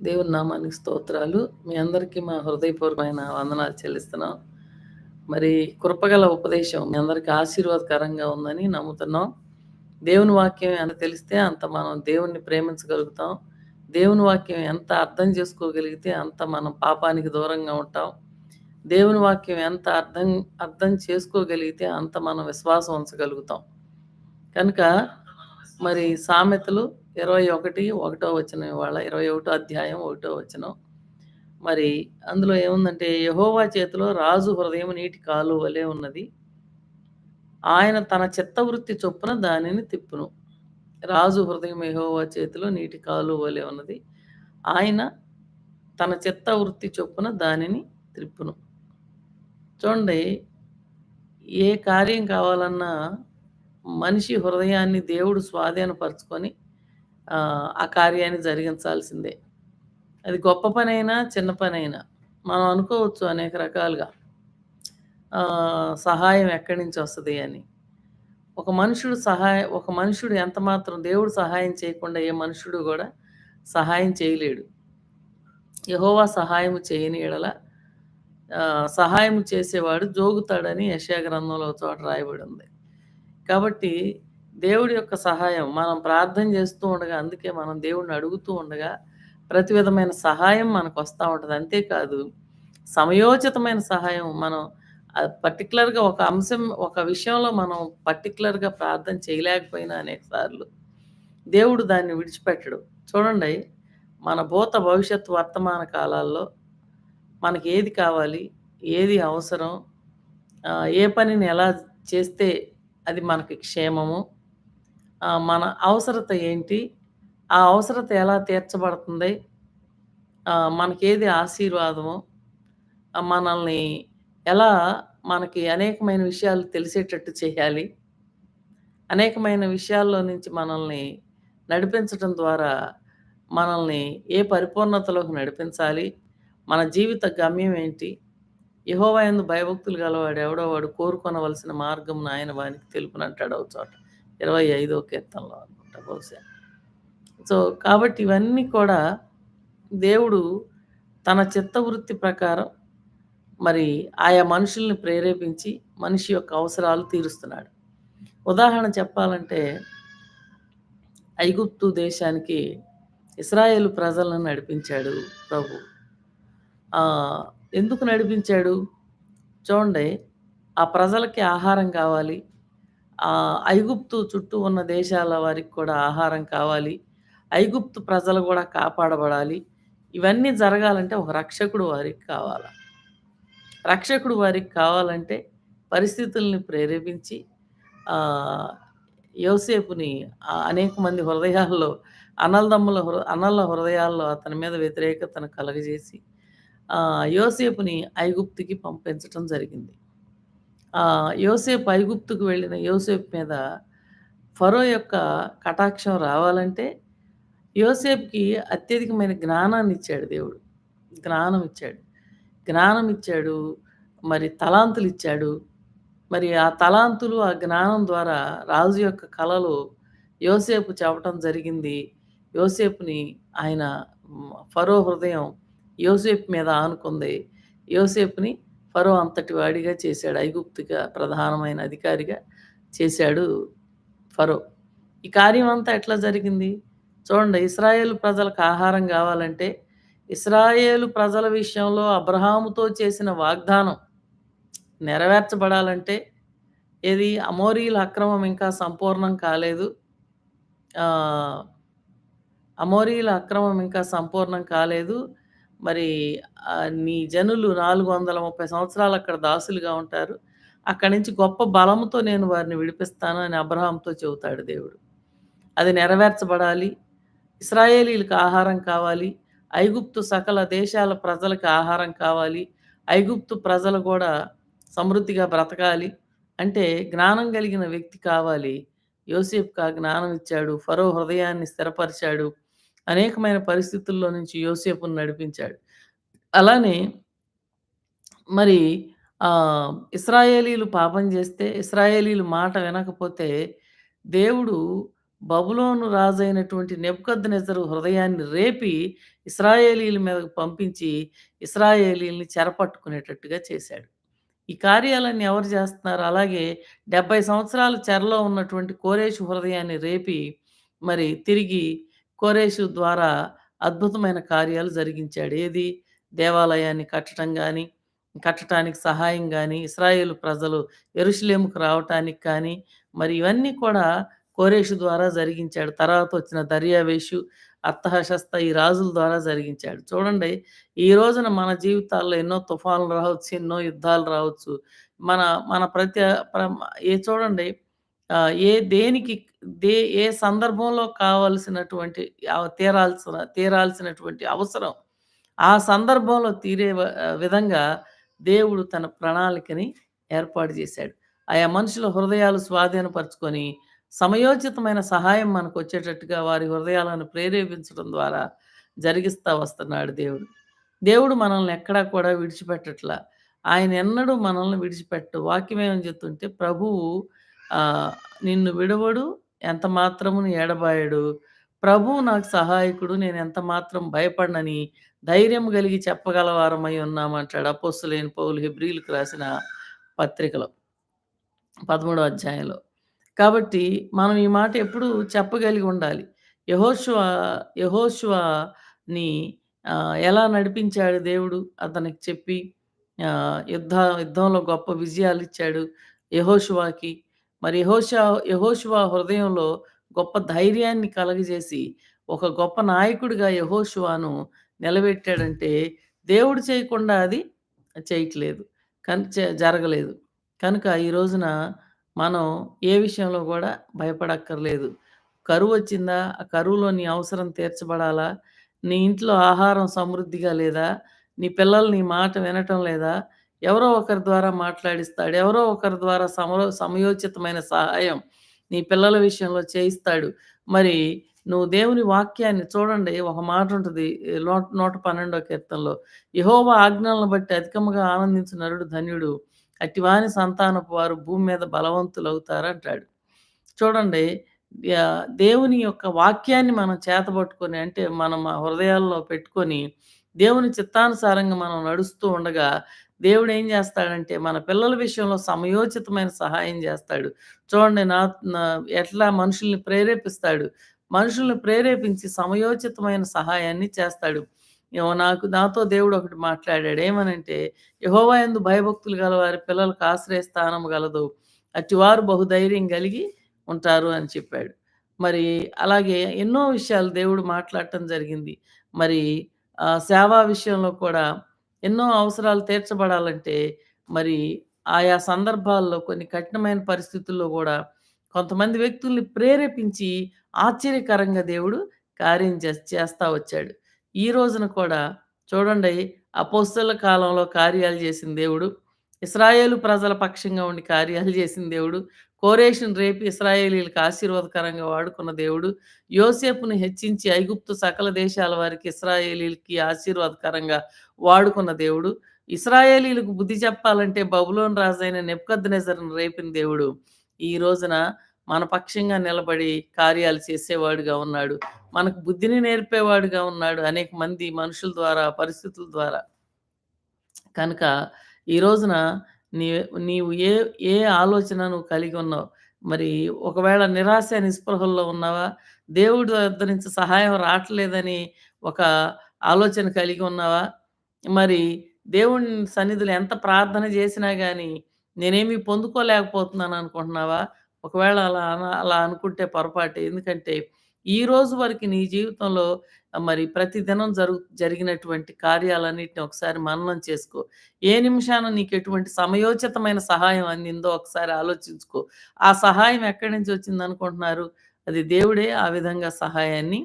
దేవుని నామానికి స్తోత్రాలు. మీ అందరికీ మా హృదయపూర్వమైన వందనాలు చెల్లిస్తున్నాం. మరి కృపగల ఉపదేశం మీ అందరికీ ఆశీర్వాదకరంగా ఉందని నమ్ముతున్నాం. దేవుని వాక్యం ఎంత తెలిస్తే అంత మనం దేవుణ్ణి ప్రేమించగలుగుతాం. దేవుని వాక్యం ఎంత అర్థం చేసుకోగలిగితే అంత మనం పాపానికి దూరంగా ఉంటాం. దేవుని వాక్యం ఎంత అర్థం అర్థం చేసుకోగలిగితే అంత మనం విశ్వాసం ఉంచగలుగుతాం. కనుక మరి సామెతలు 21 ఒకటో వచనం ఇవాళ 21 అధ్యాయం ఒకటో వచనం. మరి అందులో ఏముందంటే యహోవా చేతిలో రాజు హృదయం నీటి కాలువ వలె ఉన్నది. ఆయన తన చిత్తవృత్తి చొప్పున దానిని తిప్పును. రాజు హృదయం యహోవా చేతిలో నీటి కాలువ వలె ఉన్నది. ఆయన తన చిత్తవృత్తి చొప్పున దానిని త్రిప్పును. చూడండి ఏ కార్యం కావాలన్నా మనిషి హృదయాన్ని దేవుడు స్వాధీనపరచుకొని ఆ కార్యాన్ని జరిగించాల్సిందే. అది గొప్ప పనైనా, చిన్న పనైనా. మనం అనుకోవచ్చు అనేక రకాలుగా. సహాయం ఎక్కడి నుంచి వస్తుంది అని. ఒక మనుషుడు సహాయ ఒక మనుషుడు ఎంత మాత్రం దేవుడు సహాయం చేయకుండా ఏ మనుషుడు కూడా సహాయం చేయలేడు. యహోవా సహాయము చేయని ఎడల సహాయం చేసేవాడు జోగుతాడని యశా గ్రంథంలో చోట రాయబడి ఉంది. కాబట్టి దేవుడి యొక్క సహాయం మనం ప్రార్థన చేస్తూ ఉండగా అందుకే మనం దేవుడిని అడుగుతూ ఉండగా ప్రతి విధమైన సహాయం మనకు వస్తూ ఉంటుంది అంతేకాదు సమయోచితమైన సహాయం మనం పర్టికులర్గా ఒక అంశం ఒక విషయంలో మనం పర్టికులర్గా ప్రార్థన చేయలేకపోయినా అనేక సార్లు దేవుడు దాన్ని విడిచిపెట్టడు. చూడండి మన భూత, భవిష్యత్తు, వర్తమాన కాలాల్లో మనకి ఏది కావాలి? ఏది అవసరం? ఏ పనిని ఎలా చేస్తే అది మనకి క్షేమము? మన అవసరత ఏంటి? ఆ అవసరత ఎలా తీర్చబడుతుంది? మనకేది ఆశీర్వాదము? మనల్ని ఎలా మనకి అనేకమైన విషయాలు తెలిసేటట్టు చేయాలి? అనేకమైన విషయాల్లో నుంచి మనల్ని నడిపించటం ద్వారా మనల్ని ఏ పరిపూర్ణతలోకి నడిపించాలి? మన జీవిత గమ్యం ఏంటి? యహోవాయందు భయభక్తులు గలవాడు ఎవడో వాడు కోరుకొనవలసిన మార్గం ఆయన వానికి తెలుపునంటాడు ఒక చోట. 25వ కీర్తనలో అనుకుంటా బహుశా. సో, కాబట్టి ఇవన్నీ కూడా దేవుడు తన చిత్తవృత్తి ప్రకారం మరి ఆయా మనుషుల్ని ప్రేరేపించి మనిషి యొక్క అవసరాలు తీరుస్తున్నాడు. ఉదాహరణ చెప్పాలంటే ఐగుప్తు దేశానికి ఇస్రాయేల్ ప్రజలను నడిపించాడు ప్రభు. ఎందుకు నడిపించాడు? చూడండి ఆ ప్రజలకి ఆహారం కావాలి. ఐగుప్తు చుట్టూ ఉన్న దేశాల వారికి కూడా ఆహారం కావాలి. ఐగుప్తు ప్రజలు కూడా కాపాడబడాలి. ఇవన్నీ జరగాలంటే ఒక రక్షకుడు వారికి కావాల. రక్షకుడు వారికి కావాలంటే పరిస్థితుల్ని ప్రేరేపించి యోసేపుని అనేక మంది హృదయాల్లో అనల్దమ్ముల హృ అనల్ల హృదయాల్లో అతని మీద వ్యతిరేకతను కలుగజేసి యోసేపుని ఐగుప్తుకి పంపించటం జరిగింది. యోసేపు ఐగుప్తుకు వెళ్ళిన యోసేపు మీద ఫరో యొక్క కటాక్షం రావాలంటే యోసేపుకి అత్యధికమైన జ్ఞానాన్ని ఇచ్చాడు దేవుడు. జ్ఞానం ఇచ్చాడు. జ్ఞానం ఇచ్చాడు. మరి తలాంతులు ఇచ్చాడు. మరి ఆ తలాంతులు, ఆ జ్ఞానం ద్వారా రాజు యొక్క కళలు యోసేపు చెప్పటం జరిగింది. యోసేపుని ఆయన ఫరో హృదయం యోసేపు మీద ఆనుకుంది. యోసేపుని ఫరో అంతటి వాడిగా చేశాడు. ఐగుప్తుగా ప్రధానమైన అధికారిగా చేశాడు ఫరో. ఈ కార్యం అంతా ఎట్లా జరిగింది? చూడండి ఇస్రాయేల్ ప్రజలకు ఆహారం కావాలంటే ఇస్రాయేలు ప్రజల విషయంలో అబ్రహాముతో చేసిన వాగ్దానం నెరవేర్చబడాలంటే ఏది అమోరీల అక్రమం ఇంకా సంపూర్ణం కాలేదు. అమోరీల అక్రమం ఇంకా సంపూర్ణం కాలేదు. మరి నీ జనులు 430 సంవత్సరాలు అక్కడ దాసులుగా ఉంటారు. అక్కడి నుంచి గొప్ప బలంతో నేను వారిని విడిపిస్తాను అని అబ్రహాంతో చెబుతాడు దేవుడు. అది నెరవేర్చబడాలి. ఇస్రాయేలీలకు ఆహారం కావాలి. ఐగుప్తు సకల దేశాల ప్రజలకు ఆహారం కావాలి. ఐగుప్తు ప్రజలు కూడా సమృద్ధిగా బ్రతకాలి. అంటే జ్ఞానం కలిగిన వ్యక్తి కావాలి. యోసేఫ్గా ఆ జ్ఞానం ఇచ్చాడు. ఫరో హృదయాన్ని స్థిరపరిచాడు. అనేకమైన పరిస్థితుల్లో నుంచి యోసేపును నడిపించాడు. అలానే మరి ఇస్రాయేలీలు పాపం చేస్తే ఇస్రాయేలీలు మాట వినకపోతే దేవుడు బబులోను రాజైనటువంటి నిజరు హృదయాన్ని రేపి ఇస్రాయేలీల మీదకు పంపించి ఇస్రాయేలీల్ని చెరపట్టుకునేటట్టుగా చేశాడు. ఈ కార్యాలన్నీ ఎవరు చేస్తున్నారు? అలాగే 70 సంవత్సరాల చెరలో ఉన్నటువంటి కోరేషు హృదయాన్ని రేపి మరి తిరిగి కోరేషు ద్వారా అద్భుతమైన కార్యాలు జరిగించాడు. ఏది? దేవాలయాన్ని కట్టడం కానీ కట్టటానికి సహాయం కానీ ఇస్రాయేల్ ప్రజలు యెరూషలేముకు రావటానికి కానీ, మరి ఇవన్నీ కూడా కోరేషు ద్వారా జరిగించాడు. తర్వాత వచ్చిన దర్యావేషు, అర్థహశస్త ఈ రాజుల ద్వారా జరిగించాడు. చూడండి ఈ రోజున మన జీవితాల్లో ఎన్నో తుఫాన్లు రావచ్చు, ఎన్నో యుద్ధాలు రావచ్చు. మన మన ప్రతి ఏ చూడండి ఏ దేనికి దే ఏ సందర్భంలో కావలసినటువంటి తీరాల్సిన తీరాల్సినటువంటి అవసరం ఆ సందర్భంలో తీరే విధంగా దేవుడు తన ప్రణాళికని ఏర్పాటు చేశాడు. ఆయా మనుషుల హృదయాలు స్వాధీనపరుచుకొని, సమయోచితమైన సహాయం మనకు వచ్చేటట్టుగా వారి హృదయాలను ప్రేరేపించడం ద్వారా జరిగిస్తా వస్తున్నాడు దేవుడు. దేవుడు మనల్ని ఎక్కడా కూడా విడిచిపెట్టట్లా. ఆయన ఎన్నడూ మనల్ని విడిచిపెట్టు వాక్యం ఏమని చెప్తుంటే ప్రభువు నిన్ను విడవడు, ఎంత మాత్రమును ఎడబాయడు. ప్రభువు నాకు సహాయకుడు, నేను ఎంత మాత్రం భయపడనని ధైర్యం కలిగి చెప్పగల వారమై ఉన్నామంటాడు అపోస్తలుడైన పౌలు హెబ్రీయులకు రాసిన పత్రికలో. 13 అధ్యాయంలో. కాబట్టి మనం ఈ మాట ఎప్పుడూ చెప్పగలిగి ఉండాలి. యెహోషువ యెహోషువని ఆహ్, ఎలా నడిపించాడు దేవుడు అతనికి చెప్పి ఆహ్, యుద్ధ యుద్ధంలో గొప్ప విజయాలిచ్చాడు యెహోషువకి. మరి యహోషా యెహోషువ హృదయంలో గొప్ప ధైర్యాన్ని కలగజేసి, ఒక గొప్ప నాయకుడిగా యహోశివాను నిలబెట్టాడంటే, దేవుడు చేయకుండా అది చేయట్లేదు. కానీ జరగలేదు. కనుక ఈ రోజున మనం ఏ విషయంలో కూడా భయపడక్కర్లేదు. కరువు వచ్చిందా ఆ కరువులో నీ అవసరం తీర్చబడాలా? నీ ఇంట్లో ఆహారం సమృద్ధిగా లేదా? నీ పిల్లలు నీ మాట వినటం లేదా? ఎవరో ఒకరి ద్వారా మాట్లాడిస్తాడు. ఎవరో ఒకరి ద్వారా సమరో సమయోచితమైన సహాయం నీ పిల్లల విషయంలో చేయిస్తాడు. మరి నువ్వు దేవుని వాక్యాన్ని చూడండి ఒక మాట ఉంటుంది నూట 112 కీర్తనలో యహోవ ఆజ్ఞలను బట్టి అధికముగా ఆనందించిన నరుడు ధన్యుడు. అట్టివాని సంతానపు వారు భూమి మీద బలవంతులు అవుతారంటాడు చూడండి దేవుని యొక్క వాక్యాన్ని మనం చేతబట్టుకొని అంటే మనం మా హృదయాల్లో పెట్టుకొని, దేవుని చిత్తానుసారంగా మనం నడుస్తూ ఉండగా, దేవుడు ఏం చేస్తాడంటే మన పిల్లల విషయంలో సమయోచితమైన సహాయం చేస్తాడు. చూడండి నా ఎట్లా మనుషుల్ని ప్రేరేపిస్తాడు. మనుషుల్ని ప్రేరేపించి సమయోచితమైన సహాయాన్ని చేస్తాడు. నాకు నాతో దేవుడు ఒకటి మాట్లాడాడు. ఏమనంటే, యహోవా ఎందు భయభక్తులు గల వారి పిల్లలకు ఆశ్రయ స్థానం గలదు. అటువారు బహుధైర్యం కలిగి ఉంటారు అని చెప్పాడు. మరి అలాగే ఎన్నో విషయాలు దేవుడు మాట్లాడటం జరిగింది. మరి సేవా విషయంలో కూడా ఎన్నో అవసరాలు తీర్చబడాలంటే, మరి ఆయా సందర్భాల్లో కొన్ని కఠినమైన పరిస్థితుల్లో కూడా కొంతమంది వ్యక్తుల్ని ప్రేరేపించి ఆశ్చర్యకరంగా దేవుడు కార్యం చేస్తా వచ్చాడు. ఈ రోజున కూడా చూడండి అపోస్తలుల కాలంలో కార్యాలు చేసిన దేవుడు, ఇస్రాయేలు ప్రజల పక్షంగా ఉండి కార్యాలు చేసిన దేవుడు, కోరేషన్ రేపి ఇస్రాయేలీలకు ఆశీర్వాదకరంగా వాడుకున్న దేవుడు, యోసేపుని హెచ్చించి ఐగుప్తు సకల దేశాల వారికి ఇస్రాయేలీలకి ఆశీర్వాదకరంగా వాడుకున్న దేవుడు, ఇస్రాయేలీలకు బుద్ధి చెప్పాలంటే బబులోన్ రాజైన నెబుకద్నెజరును రేపిన దేవుడు, ఈ రోజున మన పక్షంగా నిలబడి కార్యాలు చేసేవాడుగా ఉన్నాడు. మనకు బుద్ధిని నేర్పేవాడుగా ఉన్నాడు. అనేక మంది మనుషుల ద్వారా, పరిస్థితుల ద్వారా. కనుక ఈ రోజున నీ నీవు ఏ ఏ ఆలోచన నువ్వు కలిగి ఉన్నావు? మరి ఒకవేళ నిరాశ, నిస్పృహల్లో ఉన్నావా? దేవుడి వద్ద నుంచి సహాయం రావట్లేదని ఒక ఆలోచన కలిగి ఉన్నావా? మరి దేవుని సన్నిధిలో ఎంత ప్రార్థన చేసినా కానీ నేనేమి పొందుకోలేకపోతున్నాను అనుకుంటున్నావా? ఒకవేళ అలా అలా అనుకుంటే పొరపాటే. ఎందుకంటే, ఈ రోజు వరకు నీ జీవితంలో మరి ప్రతిదినం జరుగు జరిగినటువంటి కార్యాలన్నిటిని ఒకసారి మననం చేసుకో. ఏ నిమిషాన నీకు ఎటువంటి సమయోచితమైన సహాయం అందిందో ఒకసారి ఆలోచించుకో. ఆ సహాయం ఎక్కడి నుంచి వచ్చింది అనుకుంటున్నారు అది దేవుడే ఆ విధంగా సహాయాన్ని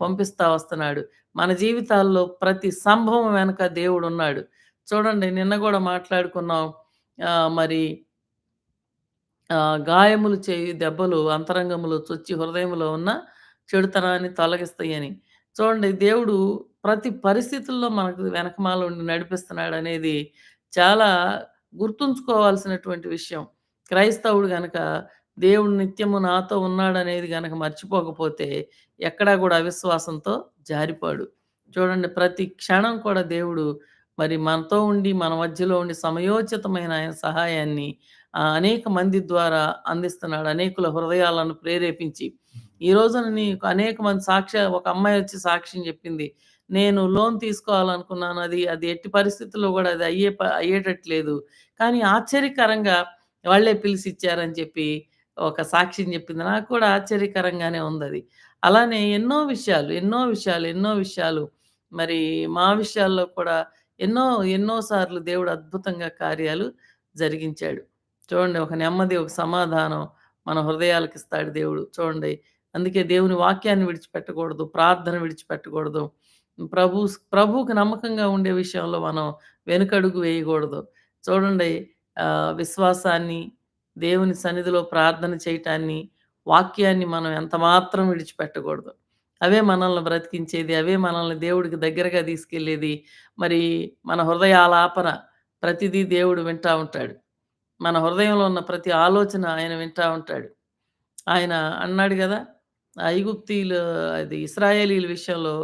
పంపిస్తా వస్తున్నాడు. మన జీవితాల్లో ప్రతి సంభవం వెనక దేవుడున్నాడు. చూడండి నిన్న కూడా మాట్లాడుకున్నాం. మరి గాయములు చేయు దెబ్బలు అంతరంగములు చొచ్చి హృదయంలో ఉన్న చెడుతనాన్ని తొలగిస్తాయని. చూడండి దేవుడు ప్రతి పరిస్థితుల్లో మనకు వెనకమాల ఉండి నడిపిస్తున్నాడు అనేది చాలా గుర్తుంచుకోవాల్సినటువంటి విషయం. క్రైస్తవుడు గనక దేవుడు నిత్యము నాతో ఉన్నాడనేది గనక మర్చిపోకపోతే ఎక్కడా కూడా అవిశ్వాసంతో జారిపాడు చూడండి ప్రతి క్షణం కూడా దేవుడు మరి మనతో ఉండి, మన మధ్యలో ఉండి సమయోచితమైన ఆయన సహాయాన్ని అనేక మంది ద్వారా అందిస్తున్నాడు. అనేకుల హృదయాలను ప్రేరేపించి. ఈ రోజున నీకు అనేక మంది సాక్ష్య ఒక అమ్మాయి వచ్చి సాక్ష్యం చెప్పింది. నేను లోన్ తీసుకోవాలనుకున్నాను. అది అది ఎట్టి పరిస్థితుల్లో కూడా అది అయ్యే ప అయ్యేటట్టు లేదు. కానీ ఆశ్చర్యకరంగా వాళ్ళే పిలిచిచ్చారని చెప్పి ఒక సాక్ష్యం చెప్పింది. నాకు కూడా ఆశ్చర్యకరంగానే ఉంది అది అలానే ఎన్నో విషయాలు, ఎన్నో విషయాలు, ఎన్నో విషయాలు మరి మా విషయాల్లో కూడా ఎన్నో, ఎన్నోసార్లు దేవుడు అద్భుతంగా కార్యాలు జరిగించాడు. చూడండి ఒక నెమ్మది, ఒక సమాధానం మన హృదయాలకిస్తాడు దేవుడు. చూడండి అందుకే దేవుని వాక్యాన్ని విడిచిపెట్టకూడదు. ప్రార్థన విడిచిపెట్టకూడదు. ప్రభు స్ ప్రభువుకి నమ్మకంగా ఉండే విషయంలో మనం వెనుకడుగు వేయకూడదు. చూడండి విశ్వాసాన్ని, దేవుని సన్నిధిలో ప్రార్థన చేయటాన్ని, వాక్యాన్ని మనం ఎంత మాత్రం విడిచిపెట్టకూడదు. అవే మనల్ని బ్రతికించేది. అవే మనల్ని దేవుడికి దగ్గరగా తీసుకెళ్ళేది. మరి మన హృదయాలాపన ప్రతిదీ దేవుడు వింటా ఉంటాడు. మన హృదయంలో ఉన్న ప్రతి ఆలోచన ఆయన వింటా ఉంటాడు. ఆయన అన్నాడు కదా ఐగుప్తీలు అది ఇస్రాయేలీల విషయంలో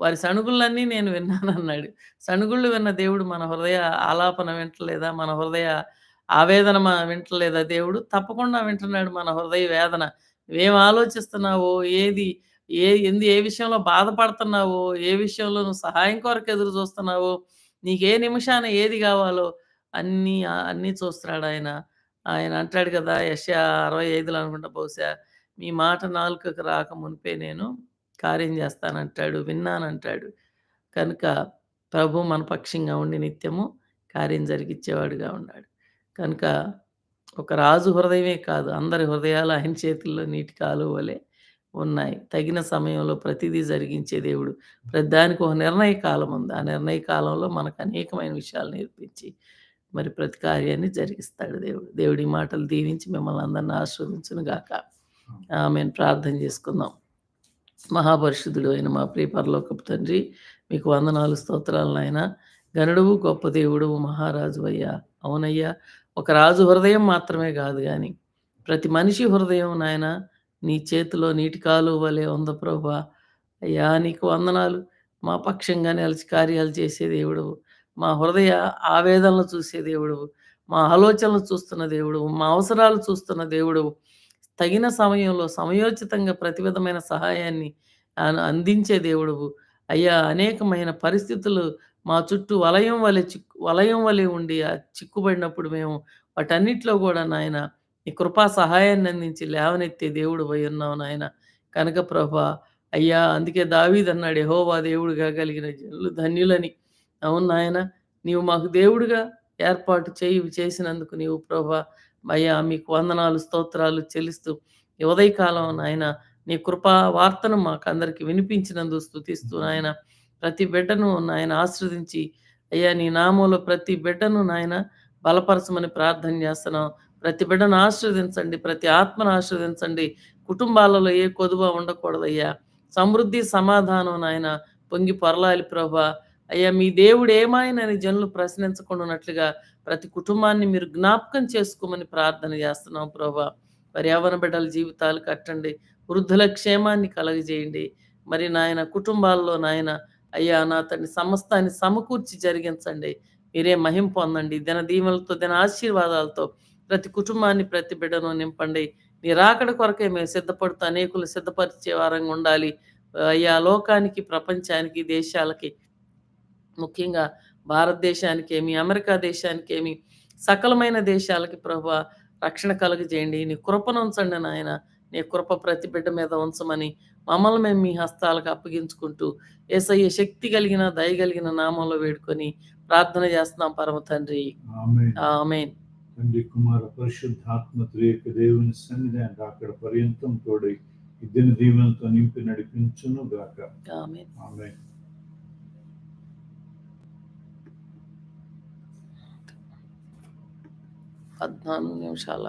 వారి సణుగుళ్ళన్నీ నేను విన్నానన్నాడు. సణుగుళ్ళు విన్న దేవుడు మన హృదయ ఆలాపన వింటలేదా? మన హృదయ ఆవేదన వింటలేదా దేవుడు? తప్పకుండా వింటున్నాడు మన హృదయ వేదన. ఏం ఆలోచిస్తున్నావో, ఏది ఏ ఎందు ఏ విషయంలో బాధపడుతున్నావో, ఏ విషయంలో నువ్వు సహాయం కొరకు ఎదురు చూస్తున్నావో, నీకే నిమిషాన ఏది కావాలో అన్నీ అన్నీ చూస్తున్నాడు ఆయన ఆయన అంటాడు కదా! ఎస్ఆర్ అరవై ఐదులు అనుకుంటా బహుశా, "మీ మాట నాలుకకు రాక మునిపే నేను కార్యం చేస్తానంటాడు విన్నానంటాడు." కనుక ప్రభువు మన పక్షంగా ఉండి నిత్యము కార్యం జరిగిచ్చేవాడుగా ఉన్నాడు. కనుక ఒక రాజు హృదయమే కాదు, అందరి హృదయాలు ఆయన చేతుల్లో నీటి కాలువలే వలె ఉన్నాయి. తగిన సమయంలో ప్రతిదీ జరిగించే దేవుడు. ప్రతిదానికి ఒక నిర్ణయ కాలం ఉంది. ఆ నిర్ణయ కాలంలో మనకు అనేకమైన విషయాలు నేర్పించి, మరి ప్రతి కార్యాన్ని జరిగిస్తాడు దేవుడు. దేవుడి మాటలు దీవించి మిమ్మల్ని అందరిని ఆశీర్వదించును గాక. ఆమెను. ప్రార్థన చేసుకుందాం. మహాపరిశుద్ధుడు అయిన మా ప్రియ పరలోకపు తండ్రి, మీకు వందనాలు, స్తోత్రాలు నాయన. గనుడువు గొప్ప మహారాజు అయ్యా. అవునయ్యా, ఒక రాజు హృదయం మాత్రమే కాదు కానీ ప్రతి మనిషి హృదయం నాయనా నీ చేతిలో నీటి కాలువ వలె ఉంది ప్రభా. అయ్యా నీకు వందనాలు. మా పక్షంగా నిలిచి కార్యాలు చేసే దేవుడు మా హృదయ ఆవేదనలు చూసే దేవుడు మా ఆలోచనలు చూస్తున్న దేవుడు మా అవసరాలు చూస్తున్న దేవుడు తగిన సమయంలో సమయోచితంగా ప్రతివిధమైన సహాయాన్ని అందించే దేవుడు అయ్యా అనేకమైన పరిస్థితులు మా చుట్టూ వలయం వలె చిక్కు వలయం వలె ఉండి చిక్కుబడినప్పుడు మేము వాటన్నిటిలో కూడా నాయన నీ కృపా సహాయాన్ని అందించి లేవనెత్తే దేవుడు పోయి ఉన్నావు నాయన. కనుక ప్రభా అయ్యా అందుకే దావీదన్నాడు యెహోవా దేవుడుగా కలిగిన జనులు ధన్యులని. అవును నాయన. నీవు మాకు దేవుడుగా ఏర్పాటు చేయి చేసినందుకు నీవు ప్రభా అయ్యా మీకు వందనాలు, స్తోత్రాలు చెల్లిస్తూ ఈ ఉదయకాలం నాయన నీ కృపా వార్తను మాకు మాకందరికి వినిపించినందుకు స్థుతిస్తూ నాయన ప్రతి బిడ్డను నాయన ఆశ్రదించి అయ్యా నీ నామంలో ప్రతి బిడ్డను నాయన బలపరచమని ప్రార్థన చేస్తున్నాం. ప్రతి బిడ్డను ఆశీర్వదించండి. ప్రతి ఆత్మను ఆశీర్వదించండి. కుటుంబాలలో ఏ కొదువ ఉండకూడదయ్యా. సమృద్ధి, సమాధానం నాయన పొంగి పొరలాలి ప్రభా. అయ్యా మీ దేవుడు ఏమాయనని జనులు ప్రశ్నించకుండానట్లుగా ప్రతి కుటుంబాన్ని మీరు జ్ఞాపకం చేసుకోమని ప్రార్థన చేస్తున్నాం ప్రభా. పర్యావరణ బిడ్డల జీవితాలు కట్టండి. వృద్ధుల క్షేమాన్ని కలగజేయండి. మరి నాయన కుటుంబాల్లో నాయన అయ్యా నా తండ్రి సమస్తాన్ని సమకూర్చి జరిగించండి. మీరే మహిం పొందండి. దిన దీవెనలతో, దిన ఆశీర్వాదాలతో ప్రతి కుటుంబాన్ని, ప్రతి బిడ్డను నింపండి. నీ రాకడ కొరకే మేము సిద్ధపడుతూ అనేకులు సిద్ధపరిచే వారంగా ఉండాలి. అయ్యా లోకానికి, ప్రపంచానికి, దేశాలకి ముఖ్యంగా భారతదేశానికేమి, అమెరికా దేశానికేమి, సకలమైన దేశాలకి ప్రభువా రక్షణ కలుగజేయండి. నీ కృపను ఉంచండి నాయన. నీ కృప ప్రతి బిడ్డ మీద ఉంచమని మమ్మల్ని మేము మీ హస్తాలకు అప్పగించుకుంటూ యేసయ్య శక్తి కలిగిన, దయ కలిగిన నామంలో వేడుకొని ప్రార్థన చేస్తున్నాం పరమ తండ్రి. ఆమేన్. తండ్రి కుమార పరిశుద్ధాత్మ త్రియక దేవుని అక్కడ పర్యంతం తోడై ఇద్దరి దీవెనలతో నింపి నడిపించును గాక ఆమేన్. పద్నాలుగు నిమిషాల